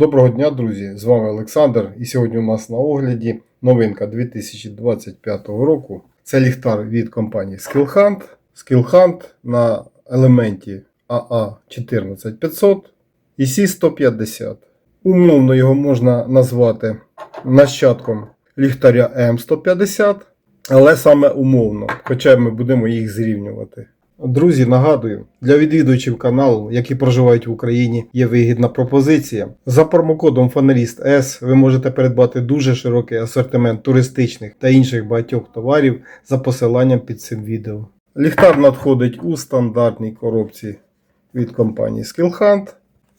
Доброго дня, друзі! З вами Олександр. І сьогодні у нас на огляді новинка 2025 року. Це ліхтар від компанії Skillhunt. Skillhunt на елементі AA14500 і C150. Умовно його можна назвати нащадком ліхтаря M150, але саме умовно, хоча ми будемо їх зрівнювати. Друзі, нагадую, для відвідувачів каналу, які проживають в Україні, є вигідна пропозиція. За промокодом Фаналіст С ви можете придбати дуже широкий асортимент туристичних та інших багатьох товарів за посиланням під цим відео. Ліхтар надходить у стандартній коробці від компанії Skillhunt.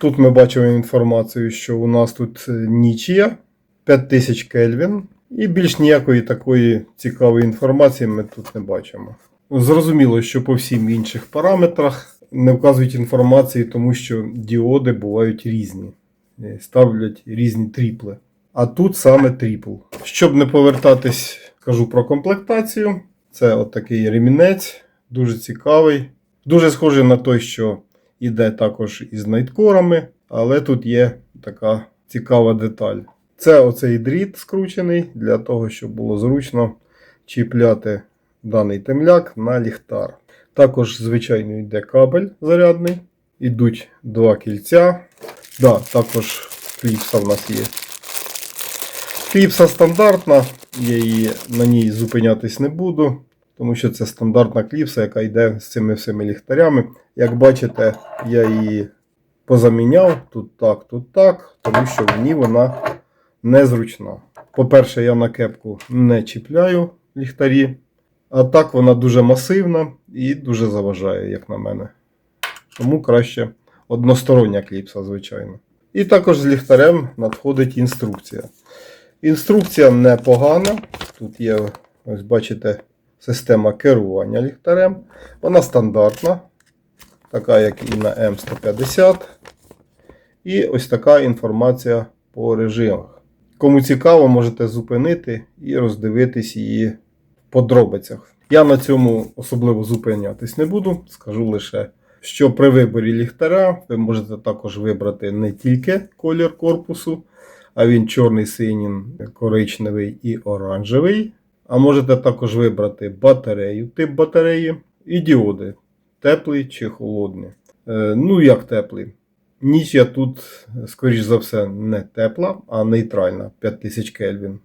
Тут ми бачимо інформацію, що у нас тут е, 5000 Кельвін. І більш ніякої такої цікавої інформації ми тут не бачимо. Зрозуміло, що по всім інших параметрах не вказують інформації, тому що діоди бувають різні, Е, ставлять різні тріпли. А тут саме тріпл. Щоб не повертатись, кажу про комплектацію. Це отакий ремінець, дуже цікавий. Дуже схожий на той, що йде також із найткорами, але тут є така цікава деталь. Це оцей дріт скручений для того, щоб було зручно чіпляти даний темляк на ліхтар. Також, звичайно, йде кабель зарядний. Ідуть два кільця. Да, також кліпса в нас є. Кліпса стандартна, я її на ній зупинятись не буду, тому що це стандартна кліпса, яка йде з цими всіми ліхтарями. Як бачите, я її позаміняв тут так, тут так, тому що мені вона незручна. По-перше, я на кепку не чіпляю ліхтарі. А так вона дуже масивна і дуже заважає, як на мене. Тому краще одностороння кліпса, звичайно. І також з ліхтарем надходить інструкція. Інструкція непогана. Тут є, ось бачите, система керування ліхтарем. Вона стандартна, така як і на М150. І ось така інформація по режимах. Кому цікаво, можете зупинити і роздивитись її в подробицях. Я на цьому особливо зупинятись не буду. Скажу лише, що при виборі ліхтаря ви можете також вибрати не тільки колір корпусу, а він чорний, синій, коричневий і оранжевий. А можете також вибрати батарею, тип батареї і діоди, теплий чи холодний. Е, ну, як теплий. Ніч я тут, скоріш за все, не тепла, а нейтральна 5000 Кельвін.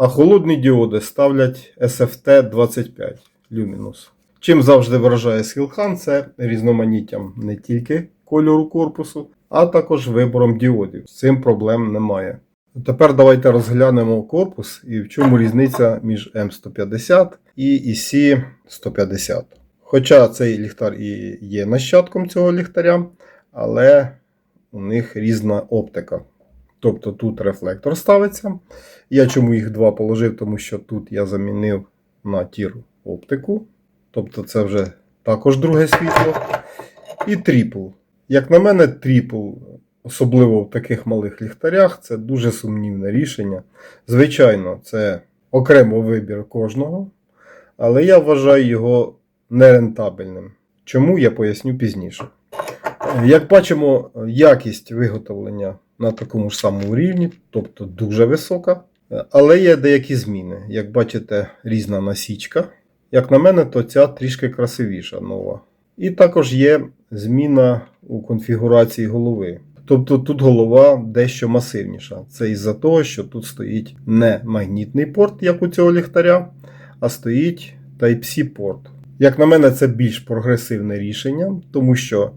А холодні діоди ставлять SFT 25 Luminous. Чим завжди вражає Skillhunt, це різноманіттям не тільки кольору корпусу, а також вибором діодів. З цим проблем немає. Тепер давайте розглянемо корпус і в чому різниця між М150 і EC150. Хоча цей ліхтар і є нащадком цього ліхтаря, але у них різна оптика. Тобто тут рефлектор ставиться. Я чому їх два положив, тому що тут я замінив на тір оптику. Тобто це вже також друге світло. І тріпл. Як на мене, тріпл, особливо в таких малих ліхтарях, це дуже сумнівне рішення. Звичайно, це окремо вибір кожного, але я вважаю його нерентабельним. Чому я поясню пізніше. Як бачимо, якість виготовлення на такому ж самому рівні, тобто дуже висока. Але є деякі зміни. Як бачите, різна насічка. Як на мене, то ця трішки красивіша нова. І також є зміна у конфігурації голови. Тобто тут голова дещо масивніша. Це із-за того, що тут стоїть не магнітний порт, як у цього ліхтаря, а стоїть Type-C порт. Як на мене, це більш прогресивне рішення, тому що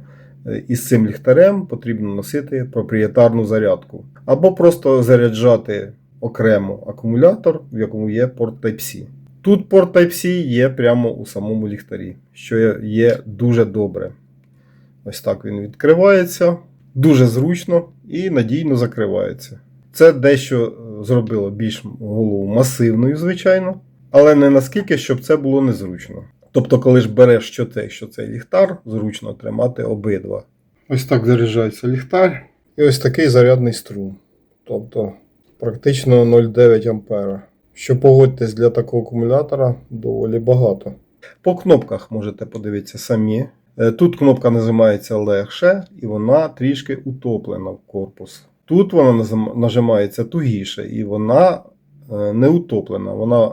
е, із цим ліхтарем потрібно носити проприєтарну зарядку. Або просто заряджати окремо акумулятор, в якому є порт Type-C. Тут порт Type-C є прямо у самому ліхтарі, що є дуже добре. Ось так він відкривається, дуже зручно і надійно закривається. Це дещо е, зробило більш голову масивною, звичайно, але не наскільки, щоб це було незручно. Тобто, коли ж береш що цей, що цей ліхтар, зручно тримати обидва. Ось так заряджається ліхтар. І ось такий зарядний струм. Тобто практично 0,9 А. Що погодьтесь для такого акумулятора доволі багато. По кнопках можете подивитися самі. Е, Тут кнопка називається легше і вона трішки утоплена в корпус. Тут вона нажимається тугіше, і вона е, не утоплена, вона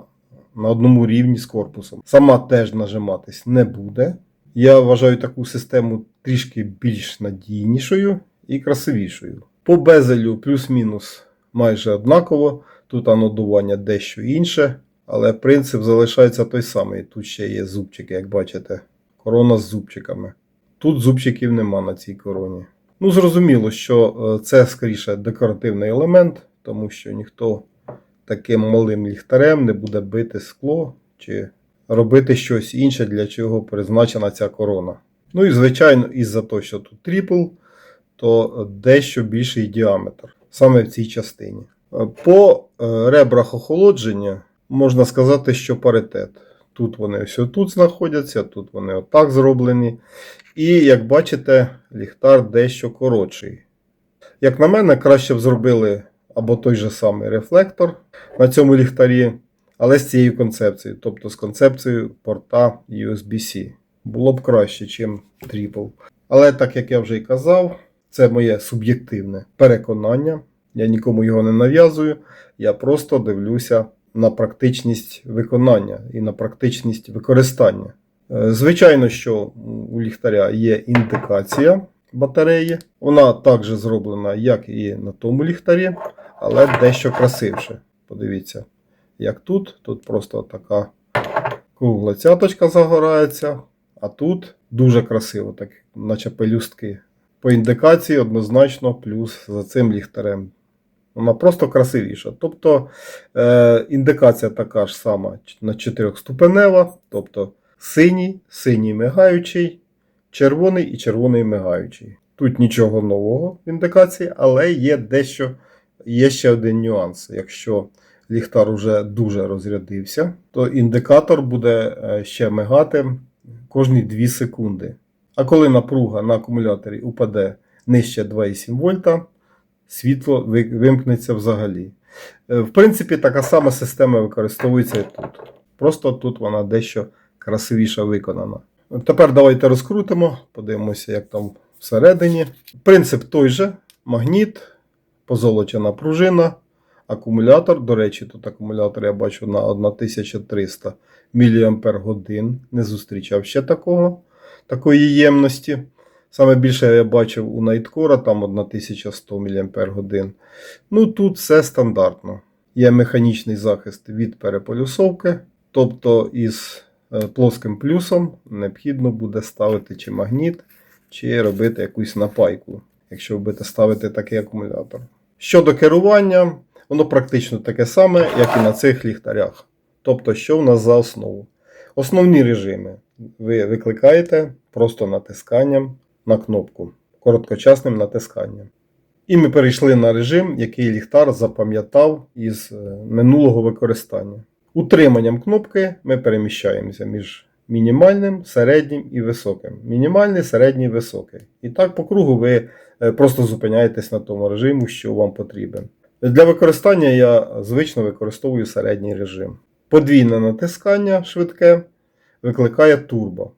на одному рівні з корпусом. Сама теж нажиматись не буде. Я вважаю таку систему трішки більш надійнішою і красивішою. По безелю плюс-мінус майже однаково. Тут анодування дещо інше, але принцип залишається той самий. Тут ще є зубчики, як бачите. Корона з зубчиками. Тут зубчиків нема на цій короні. Ну, зрозуміло, що е, це скоріше декоративний елемент, тому що ніхто таким малим ліхтарем не буде бити скло чи робити щось інше, для чого призначена ця корона. Ну і звичайно, із-за того, що тут тріпл, то дещо більший діаметр саме в цій частині. По е, ребрах охолодження можна сказати, що паритет. Тут вони ось тут знаходяться, тут вони отак зроблені. І як бачите, ліхтар дещо коротший. Як на мене, краще б зробили або той же самий рефлектор на цьому ліхтарі, але з цією концепцією, тобто з концепцією порта USB-C. Було б краще, ніж тріпл. Але так як я вже і казав, це моє суб'єктивне переконання. Я нікому його не нав'язую. Я просто дивлюся на практичність виконання і на практичність використання. Е, Звичайно, що у ліхтаря є індикація батареї. Вона також зроблена, як і на тому ліхтарі, але дещо красивше. Подивіться, як тут. Тут просто така кругла цяточка загорається, а тут дуже красиво, так, наче пелюстки. По індикації однозначно плюс за цим ліхтарем. Вона просто красивіша. Тобто е, індикація така ж сама на 4-ступенева, тобто синій, синій мигаючий, червоний і червоний мигаючий. Тут нічого нового в індикації, але є дещо, є ще один нюанс. Якщо ліхтар вже дуже розрядився, то індикатор буде е, ще мигати кожні 2 секунди. А коли напруга на акумуляторі упаде нижче 2,7 вольта, світло вимкнеться взагалі. Е, В принципі, така сама система використовується і тут. Просто тут вона дещо красивіше виконана. Тепер давайте розкрутимо, подивимося, як там всередині. Принцип той же: магніт, позолочена пружина, акумулятор. До речі, тут акумулятор я бачу на 1300 мАч. Не зустрічав ще такого, такої ємності. Саме більше я бачив у Nightcore, там 1100 мАч. Ну тут все стандартно. Є механічний захист від переполюсовки, тобто із е, плоским плюсом необхідно буде ставити чи магніт, чи робити якусь напайку, якщо будете ставити такий акумулятор. Щодо керування, воно практично таке саме, як і на цих ліхтарях. Тобто, що в нас за основу? Основні режими ви викликаєте просто натисканням на кнопку, короткочасним натисканням. І ми перейшли на режим, який ліхтар запам'ятав із е, минулого використання. Утриманням кнопки ми переміщаємося між мінімальним, середнім і високим. Мінімальний, середній, високий. І так по кругу ви просто зупиняєтесь на тому режиму, що вам потрібен. Для використання я звично використовую середній режим. Подвійне натискання швидке викликає турбо.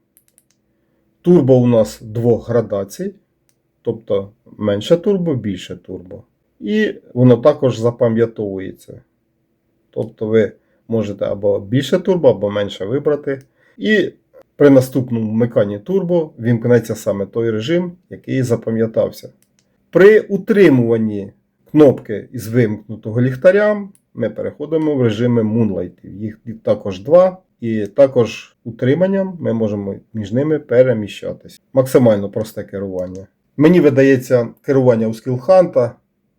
Турбо у нас двох градацій, тобто менше турбо, більше турбо. І воно також запам'ятовується. Тобто ви можете або більше турбо, або менше вибрати. І при наступному вмиканні турбо вімкнеться саме той режим, який запам'ятався. При утримуванні кнопки із вимкнутого ліхтаря ми переходимо в режими Moonlight. Їх також два. І також утриманням ми можемо між ними переміщатися. Максимально просте керування. Мені видається керування у скілханта,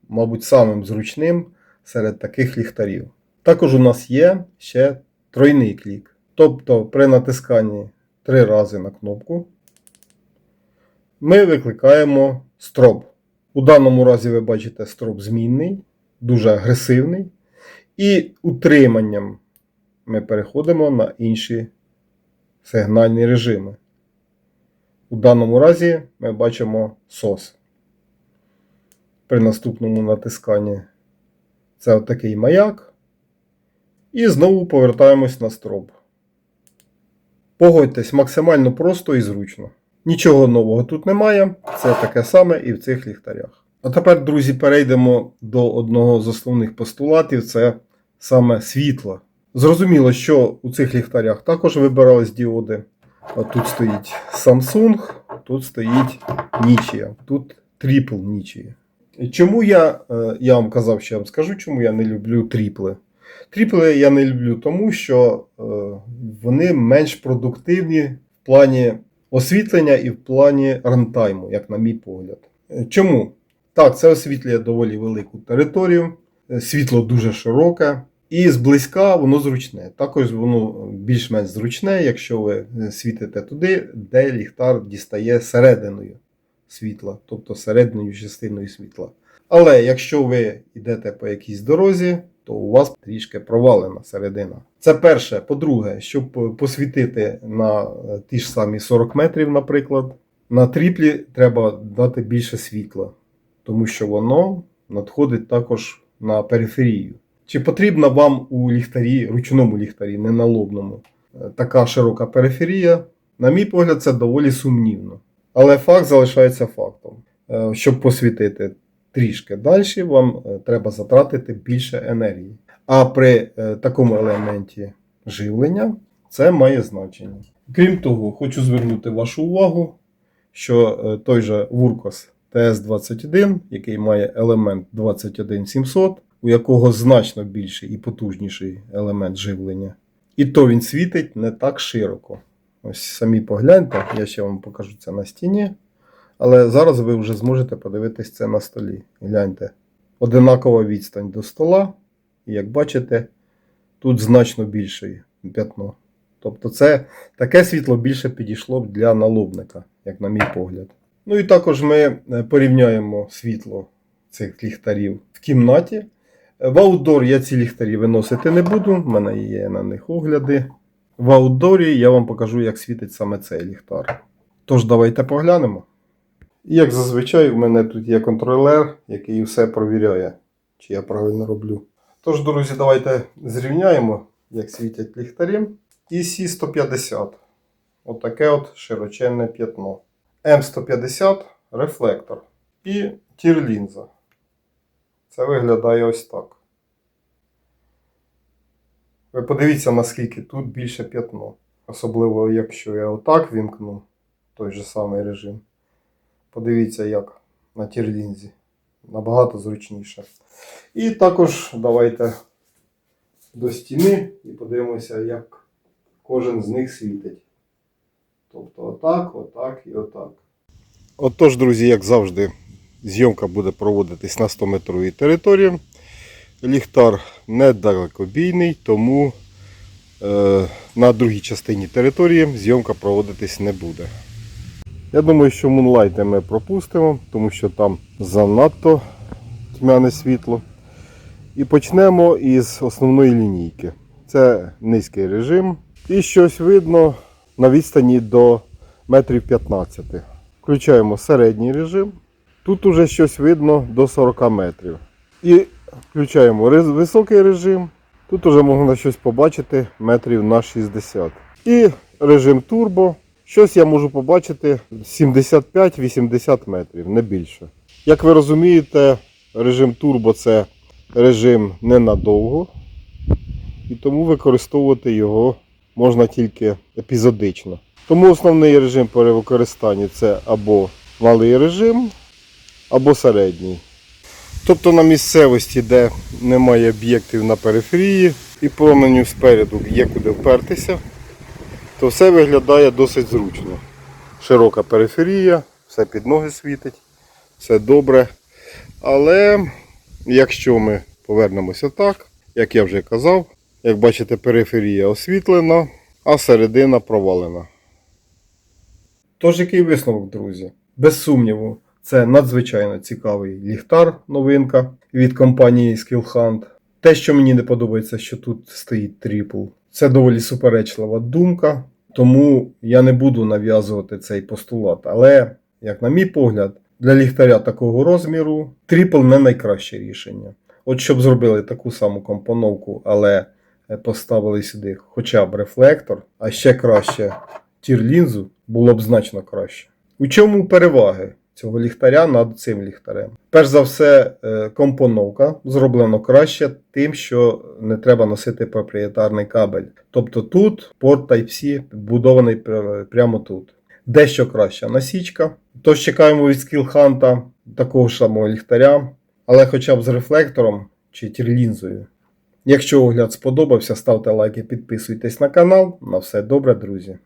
мабуть, самим зручним серед таких ліхтарів. Також у нас є ще тройний клік. Тобто при натисканні три рази на кнопку ми викликаємо строб. У даному разі ви бачите строб змінний, дуже агресивний. І утриманням ми переходимо на інші сигнальні режими. У даному разі ми бачимо SOS. При наступному натисканні це отакий маяк. І знову повертаємось на строб. Погодьтесь максимально просто і зручно. Нічого нового тут немає. Це таке саме і в цих ліхтарях. А тепер, друзі, перейдемо до одного з основних постулатів це саме світло. Зрозуміло, що у цих ліхтарях також вибирались діоди. Тут стоїть Samsung, тут стоїть Нічія, тут трипл Нічія. Чому я, е, я вам казав, що я вам скажу, чому я не люблю тріпли. Тріпли я не люблю, тому що е, вони менш продуктивні в плані освітлення і в плані рантайму, як на мій погляд. Е, Чому? Так, це освітлює доволі велику територію, е, світло дуже широке, і зблизька воно зручне. Також воно більш-менш зручне, якщо ви світите туди, де ліхтар дістає серединою світла, тобто середньою частиною світла. Але якщо ви йдете по якійсь дорозі, то у вас трішки провалена середина. Це перше. По-друге, щоб посвітити на е, ті ж самі 40 метрів, наприклад, на тріплі треба дати більше світла, тому що воно надходить також на периферію. Чи потрібна вам у ліхтарі, ручному ліхтарі, не на лобному, е, така широка периферія? На мій погляд, це доволі сумнівно. Але факт залишається фактом. Е, Щоб посвітити трішки далі, вам е, треба затратити більше енергії. А при е, такому елементі живлення це має значення. Крім того, хочу звернути вашу увагу, що е, той же Вуркос TS21, який має елемент 21700, у якого значно більший і потужніший елемент живлення, і то він світить не так широко. Ось самі погляньте, я ще вам покажу це на стіні. Але зараз ви вже зможете подивитись це на столі. Гляньте. Одинакова відстань до стола. І як бачите, тут значно більше п'ятно. Тобто це таке світло більше підійшло б для налобника, як на мій погляд. Ну і також ми е, порівняємо світло цих ліхтарів в кімнаті. В аутдор я ці ліхтарі виносити не буду, в мене є на них огляди. В аутдорі я вам покажу, як світить саме цей ліхтар. Тож, давайте поглянемо. І як зазвичай, в мене тут є контролер, який все провіряє, чи я правильно роблю. Тож, друзі, давайте зрівняємо, як світять ліхтарі. І Сі-150. Отаке от широченне п'ятно. М150 рефлектор. І тір-лінза. Це виглядає ось так. Ви подивіться, наскільки тут більше п'ятно. Особливо, якщо я отак вімкну той же самий режим. Подивіться, як на тірлінзі. Набагато зручніше. І також давайте до стіни і подивимося, як кожен з них світить. Тобто отак, отак і отак. Отож, друзі, як завжди, зйомка буде проводитись на 100 метровій території. Ліхтар недалекобійний, тому е, на другій частині території зйомка проводитись не буде. Я думаю, що мунлайти ми пропустимо, тому що там занадто тьмяне світло. І почнемо із основної лінійки. Це низький режим. І щось видно на відстані до метрів 15. Включаємо середній режим. Тут уже щось видно до 40 метрів. І включаємо високий режим. Тут уже можна щось побачити метрів на 60. І режим турбо. Щось я можу побачити 75-80 метрів, не більше. Як ви розумієте, режим турбо це режим ненадовго. І тому використовувати його можна тільки епізодично. Тому основний режим при використанні це або малий режим, або середній. Тобто на місцевості, де немає об'єктів на периферії і променю спереду є куди впертися, то все виглядає досить зручно. Широка периферія, все під ноги світить, все добре. Але якщо ми повернемося так, як я вже казав, як бачите, периферія освітлена, а середина провалена. Тож який висновок, друзі? Без сумніву, це надзвичайно цікавий ліхтар, новинка від компанії Skillhunt. Те, що мені не подобається, що тут стоїть трипл, це доволі суперечлива думка, тому я не буду нав'язувати цей постулат. Але, як на мій погляд, для ліхтаря такого розміру тріпл не найкраще рішення. От щоб зробили таку саму компоновку, але е, поставили сюди хоча б рефлектор, а ще краще тір-лінзу, було б значно краще. У чому переваги цього ліхтаря над цим ліхтарем. Перш за все, е, компоновка зроблено краще тим, що не треба носити проприєтарний кабель. Тобто тут порт Type-C вбудований пр- прямо тут. Дещо краща насічка. Тож чекаємо від Skillhunt такого ж самого ліхтаря, але хоча б з рефлектором чи тірлінзою. Якщо огляд сподобався, ставте лайки, підписуйтесь на канал. На все добре, друзі!